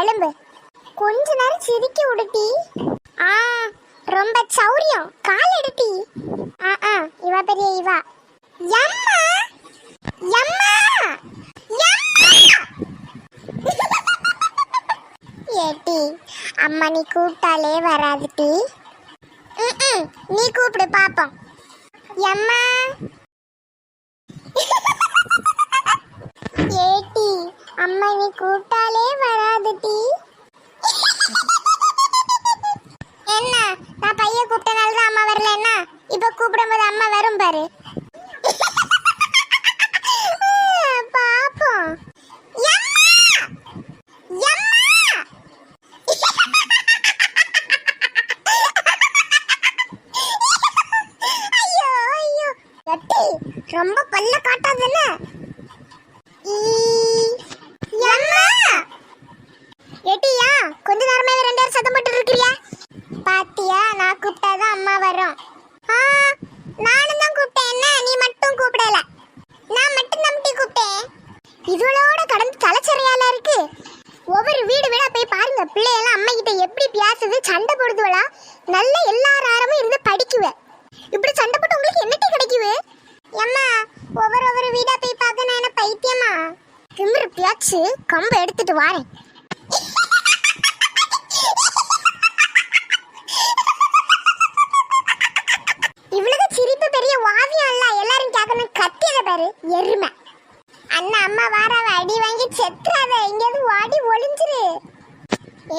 எலும்பு. கொஞ்ச நேரம் சிரிக்க விடுட்டி ஆ ரொம்ப சௌரியம். கால் எடுட்டி ஆ ஆ இவா பெரிய இவா. எம்மா? எம்மா? எம்மா? ஏட்டி அம்மா நீ கூப்பிட்டாலே வராதுட்டி நீ கூப்பிடு பாப்போம். எம்மா ஏட்டி அம்மா நீ கூப்பிட்டாலே வராதுட்டி என்ன? நான் பைய கூப்பிட்டனால தான் அம்மா வரல என்ன? இப்ப கூப்பிடும்போது அம்மா வரும் பாரு. பாப்போம். ரொம்ப பல்ல காட்டாதுன்னு எம்மா! எட்டியா கொஞ்ச நேரமாவே ரெண்டு பேரும் சத்தம் போட்டு இருக்கிறியா? பாத்தியா நான் கூப்பிட்டாதான் அம்மா வரும். ஆ நானும் தான் கூப்பிட்டேன். என்ன நீ மட்டும் கூப்பிடல? நான் மட்டும் நம்பி கூப்பிட்டேன். இதுவளோட கடந்து தலைச்சறையால இருக்கு. ஒவ்வொரு வீடு வீடா போய் பாருங்க பிள்ளையெல்லாம் அம்மா கிட்ட எப்படி பேசுது சண்டை போடுதுவளா? நல்ல எல்லா ஆரமும் இருந்து படிக்குவேன் இப்படி சண்டை போட்டு உங்களுக்கு என்னட்டி கிடைக்குது அம்மா ஒவ்வொரு ஒவ்வொரு வீடா போய் பார்க்க நான் என்ன பைத்தியமா திமிரு பேச்சு கம்பை எடுத்துட்டு வாரேன். இவளுக்கு சிரிப்பு பெரிய வாவியம் இல்ல எல்லாரும் கேட்கணும் கத்தியத பாரு எருமை. அண்ணா அம்மா வாராவ அடி வாங்கி செத்துறாத எங்கேயாவது வாடி ஒளிஞ்சிரு.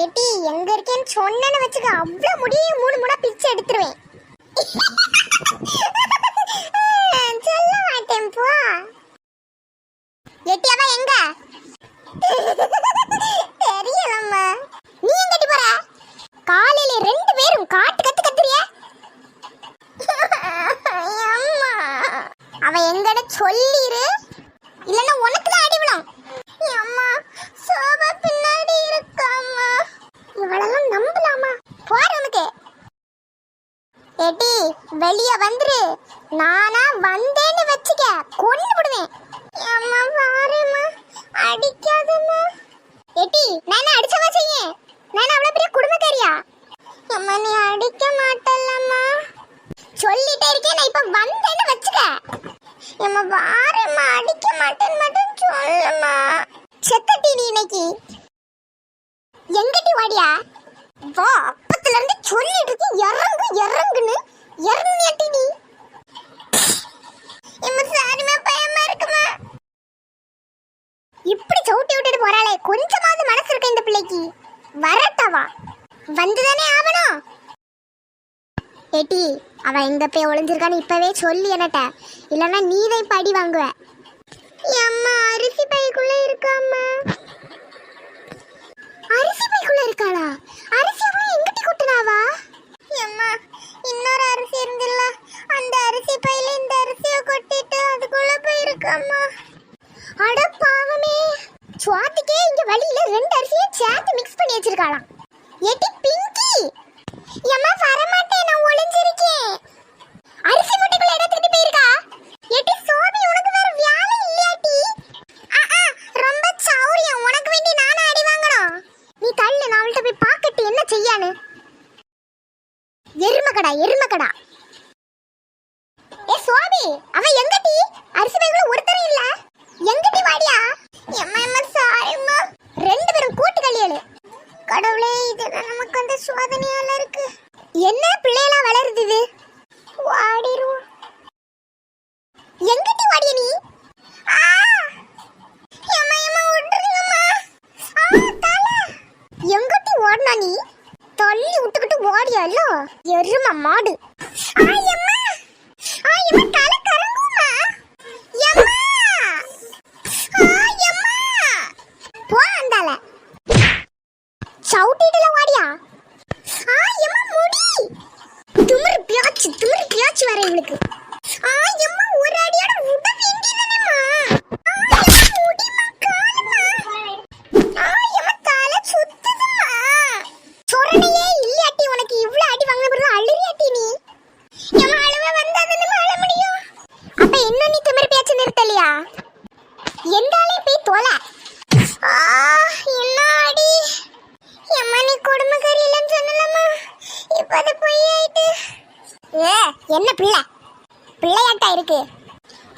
ஏட்டி எங்க இருக்கேன்னு சொன்னேன்னு வச்சுக்க அவ்வளோ முடியும் மூணு மூணா பிச்சை எடுத்துருவேன். சொல்ல மாட்டேன் போ. ஏட்டி அவ எங்க? தெரியலம்மா நீ எங்கடி போற? காலையில ரெண்டு பேரும் காட்டு கத்து கத்துறிய? அம்மா. அவ எங்கட சொல்லிரு. இல்லன்னா உனக்கு தான் அடி விழும். அம்மா சோபா பின்னாடி இருக்காமா இவளெல்லாம் நம்பலாமா? போற உனக்கு. ஏட்டி வெளிய வந்துரு. நானா வந்தேன்னு வச்சுக்க கொன்னு விடுவேன் அம்மா பாரும்மா அடிக்காதம்மா. எட்டி நான் அடிச்சவா செய்ய? நான் அவ்வளவு பெரிய குடும்பக்காரியா? அம்மா நீ அடிக்க மாட்டல்லம்மா. சொல்லிட்டே இருக்கேன் நான் இப்ப வந்தேன்னு வச்சுக்க. அம்மா பாரும்மா அடிக்க மாட்டேன்னு மட்டும் சொல்லுமா செத்தட்டி நீ இன்னைக்கு. எங்கட்டி வாடியா? வா அப்பத்துல இருந்து சொல்லிட்டு இருக்கேன் இறங்கு இறங்குன்னு. இறங்கியாட்டி நீ. எம்மா சாரிமா இப்படி சவுட்டி விட்டுட்டு போறாளே. கொஞ்சமாவது மனசு இருக்க இந்த பிள்ளைக்கு? வரட்டவா? வந்துதானே ஆகணும். ஏட்டி அவ எங்க போய் ஒளிஞ்சிருக்கான்னு இப்பவே சொல்லி என்னட்ட. இல்லைன்னா நீ படி இப்ப அடி வாங்குவ. அம்மா அரிசி பைக்குள்ள இருக்காம்மா. அரிசி பை இருக்காளா அரிசி அவன் எங்கிட்ட கொட்டுனாவா அம்மா இன்னொரு அரிசி இருந்துல்ல அந்த அரிசி பையில இந்த அரிசியை கொட்டிட்டு அதுக்குள்ள போயிருக்கம்மா அட பாவமே சுவாத்திக்கே இங்க வழியில ரெண்டு அரிசியும் சேர்த்து மிக்ஸ் பண்ணி வச்சிருக்காளாம் ஏட்டி பிங்கி எம்மா வரமாட்டேன் நான் ஒளிஞ்சிருக்கேன் அரிசி மூட்டைக்குள்ள எடுத்துக்கிட்டு போயிருக்கா ஏட்டி சோபி உனக்கு வேற வேலை இல்லையாட்டி ஆ ஆ ரொம்ப சௌரியம் உனக்கு வேண்டி நானே அடி வாங்கணும் நீ தள்ளு நான் அவள்கிட்ட போய் பாக்கட்டு என்ன செய்யான்னு எருமக்கடா எருமக்கடா அவ எங்க டி அரிசி பைக்குள்ள ஒருத்தரும் இல்ல. எங்கடி வாடியா? எம்மா எம்மா சாரிம்மா ரெண்டு பேரும் கூட்டு கல்யாணு கடவுளே இது நமக்கு வந்து சோதனையால இருக்கு? என்ன பிள்ளையெல்லாம் வளருது இது? வாடிரும் எங்கடி வாடிய நீ? ஆ! எம்மா, எம்மா, விட்டுருங்கம்மா. ஆ, நீ? தள்ளி விட்டுக்கிட்டு ஓடியா ஓடியால எரும மாடு ஆ, எம்மா. ஆ, எம்மா, தலை கறங்குமா. எம்மா. ஆ, எம்மா. போல. சவுட்டிட்டுல வாடியா. ஆ எம்மா முடி. திமிரு பியாச்சு திமிரு பியாச்சு வர இவளுக்கு ஆ எம்மா ஒரு அடியோட விட வேண்டியதானேம்மா ஆ எம்மா முடிமா காலுமா ஆ எம்மா தலை சுத்துதுமா சொரணையே இல்லையாட்டி உனக்கு இவ்ளோ அடி வாங்கின பிறகு அழுறியாட்டி நீ எம்மா அழுவ வந்தா தானே அழ முடியும் அப்ப இன்னும் நீ திமிரு பேச்சு நிறுத்தலையா எந்தாலே போய் தொலை ஆ என்ன அடி கொடுமைக்காரி இல்லைன்னு சொன்னலம்மா இப்போ அது பொய் ஆயிட்டு ஏ என்ன பிள்ளை? பிள்ளையாட்டா இருக்கு.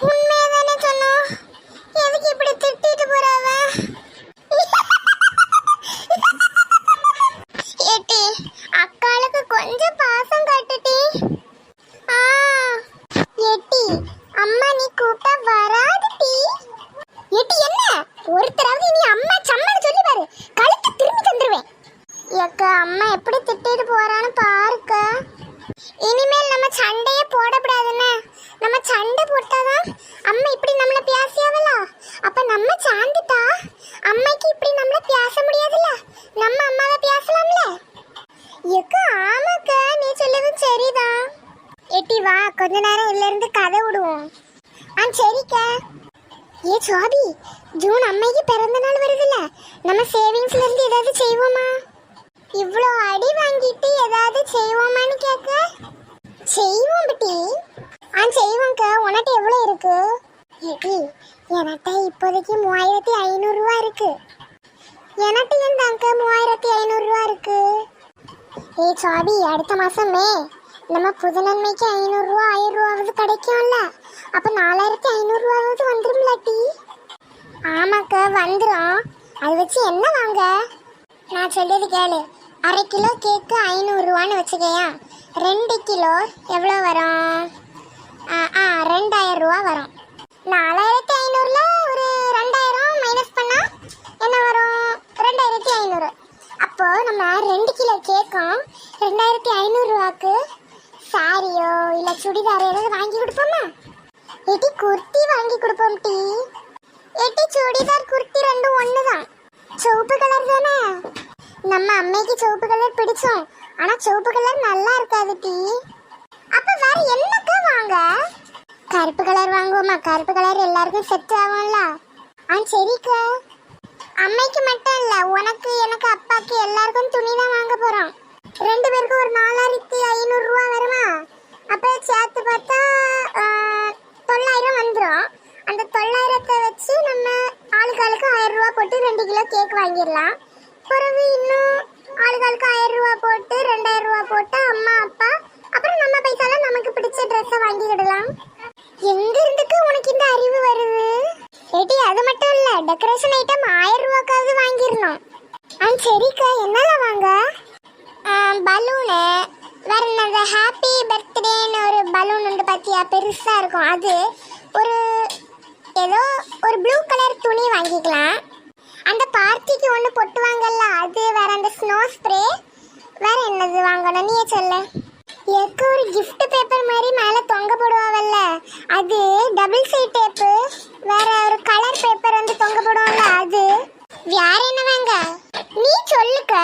உண்மையா தானே சொன்னோம் எதுக்கு இப்படி திட்டிட்டு போறாவ? ஏட்டி அக்காளுக்கு கொஞ்சம் பாசம் காட்டுட்டி. ஆ ஏட்டி அம்மா நீ கூப்பிட்டா வராதுட்டி. ஏட்டி என்ன? ஒருத்தராவது நீ அம்மா சம்மன்னு சொல்லி பாரு கழுத்து திரும்பி தந்துருவேன் ஏக்கா அம்மா எப்படி திட்டிட்டு போறான்னு பாருக்க இனிமேல் நம்ம சண்டையே போடக்கூடாதுன்னு நம்ம சண்டை போட்டாதான் அம்மா இப்படி நம்மள பேசியாவல அப்ப நம்ம சாந்துட்டா அம்மைக்கு இப்படி நம்மள பேச முடியாதுல்ல? நம்ம அம்மாவை பேசலாம்ல? ஏக்கா ஆமாக்கா நீ சொல்லுது சரிதான் எட்டி வா கொஞ்ச நேரம் இதுல இருந்து கதை விடுவோம். ஆ சரிக்கா. ஏ சுவாபி ஜூன் அம்மைக்கு பிறந்த நாள் வருதுல்ல? நம்ம சேவிங்ஸ்ல இருந்து ஏதாவது செய்வோமா? இவ்வளோ அடி வாங்கிட்டு ஏதாவது செய்வோமான்னு கேட்க செய்வோம் பட்டி. ஆ செய்வோம்க்கா. உனக்கு எவ்வளோ இருக்கு? ஏட்டி என்கிட்ட இப்போதைக்கு மூவாயிரத்தி ஐநூறுரூவா இருக்கு. எனக்கு என் தாங்க மூவாயிரத்தி ஐநூறுரூவா இருக்கு? ஏய் சாபி அடுத்த மாசம் மே. நம்ம புதுநன்மைக்கு ஐநூறுரூவா ஆயிரம் ரூபாவது கிடைக்கும்ல. அப்போ நாலாயிரத்தி ஐநூறுரூவாவது வந்துரும்லாட்டி ஆமாக்கா வந்துடும் அது வச்சு என்ன வாங்க? நான் சொல்லியது கேளு. அரை கிலோ கேக்கு ஐநூறுரூவான்னு வச்சுக்கையா. ரெண்டு கிலோ எவ்வளோ வரும்? ஆ ஆ ரெண்டாயிரம் ரூபா வரும் நாலாயிரத்தி ஐநூறுல ஒரு ரெண்டாயிரம் மைனஸ் பண்ணா என்ன வரும் ரெண்டாயிரத்தி ஐநூறு அப்போ நம்ம ரெண்டு கிலோ ரெண்டாயிரத்தி ஐநூறுரூவாக்கு சாரியோ இல்லை சுடிதாரோ ஏதாவது வாங்கி கொடுப்போமா? ஏட்டி குர்த்தி வாங்கி கொடுப்போம் டீ. ஏட்டி சுடிதார் குர்த்தி ரெண்டும் ஒன்று தான் சிவப்பு கலர் தானே? நம்ம அம்மைக்கு சிவப்பு கலர் பிடிச்சோம். ஆனால் சிவப்பு கலர் நல்லா இருக்காது டீ. அப்போ வேற என்னக்கா வாங்க? கருப்பு கலர் வாங்குவோமா? கருப்பு கலர் எல்லாருக்கும் செட் ஆகும்ல. ஆ சரிக்கா. அம்மைக்கு மட்டும் இல்ல உனக்கு எனக்கு அப்பாக்கு எல்லாருக்கும் துணி தான் வாங்க போறோம். ரெண்டு பேருக்கும் ஒரு நாலாயிரத்தி ஐநூறு ரூபா வருமா? அப்ப சேர்த்து பார்த்தா தொள்ளாயிரம் வந்துடும் அந்த தொள்ளாயிரத்தை வச்சு நம்ம ஆளுக்கு ஆளுக்கு ஆயிரம் ரூபா போட்டு ரெண்டு கிலோ கேக் வாங்கிடலாம். பிறகு இன்னும் ஆளுக்கு ஆயிரம் ரூபா போட்டு ரெண்டாயிரம் ரூபா போட்டு அம்மா அப்பா அப்புறம் நம்ம பைசால நமக்கு பிடிச்ச ட்ரெஸ்ஸை வாங்கிக்கிடலாம். எங்க இருந்துக்கு உனக்கு இந்த அறிவு வருது? ஏடி அது மட்டும் இல்ல டெக்கரேஷன் ஐட்டம் ஆயிரம் ரூபாய்க்காவது வாங்கிடணும் ஆ சரிக்கா என்னல வாங்க பலூனு வேற என்னது ஹாப்பி பர்த்டேன்னு ஒரு பலூன் வந்து பார்த்தியா பெருசாக இருக்கும் அது ஒரு ஏதோ ஒரு ப்ளூ கலர் துணி வாங்கிக்கலாம் அந்த பார்ட்டிக்கு ஒன்று பொட்டுவாங்கல்ல அது வேற அந்த ஸ்னோ ஸ்ப்ரே வேற என்னது வாங்கணும் நீயே சொல்லு எக்கு ஒரு கிஃப்ட் பேப்பர் மாதிரி மேலே தொங்க போடுவாவல்ல அது டபுள் சைட் டேப்பு வேற ஒரு கலர் பேப்பர் வந்து தொங்க போடுவோம்ல அது வேற என்ன வாங்க நீ சொல்லுக்க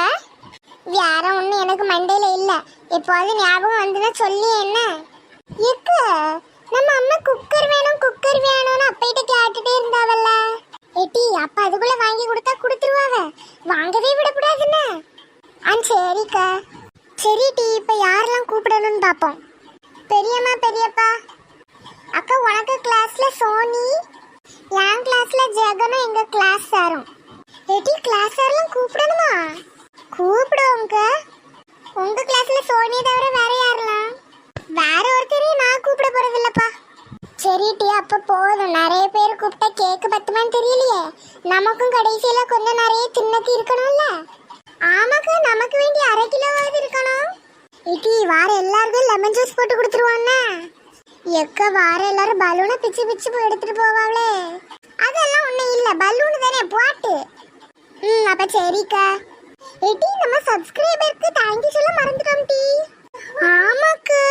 வேற ஒன்றும் எனக்கு மண்டையில இல்ல எப்போது ஞாபகம் வந்துன்னா சொல்லி என்ன? எக்கு நம்ம அம்மா குக்கர் வேணும் குக்கர் வேணும்னு அப்பையிட்ட கேட்டுட்டே இருந்தாவல்ல. ஏட்டி அப்ப அதுக்குள்ள வாங்கி கொடுத்தா கொடுத்துருவாங்க. வாங்கவே விடக்கூடாதுன்னு. ஆ சரிக்கா. சரி டி இப்போ யாரெல்லாம் கூப்பிடணும்னு பார்ப்போம் பெரியம்மா பெரியப்பா. அக்கா உனக்கு கிளாஸ்ல சோனி என் கிளாஸ்ல ஜெகனும் எங்க கிளாஸ் சாரும் ஏட்டி கிளாஸ் சார்லாம் கூப்பிடணும் கூப்பிடுவோங்க உங்க கிளாஸ்ல சோனி தவிர வேற யாரெல்லாம் வேற ஒருத்தரையும் நான் கூப்பிட போறது இல்லப்பா சரி டி அப்ப போதும் நிறைய பேர் கூப்பிட்டா கேக்கு பத்துமான்னு தெரியலையே. நமக்கும் கடைசியில கொஞ்சம் நிறைய தின்னக்கு இருக்கணும்ல. ஆமாக்கா நமக்கு வேண்டி அரை கிலோவாவது இருக்கணும். இட்டி வார எல்லாருக்கும் லெமன் ஜூஸ் போட்டு கொடுத்துருவானே எக்க வார எல்லாரும் பலூனை பிச்சு பிச்சு போய் எடுத்துட்டு போவாங்களே அதெல்லாம் ஒண்ணும் இல்ல பலூன் தானே போட்டு. ம் அப்ப சரிக்கா. ஏட்டி நம்ம சப்ஸ்கிரைபருக்கு தேங்க்யூ சொல்ல மறந்துட்டோம் டி. ஆமாக்கா.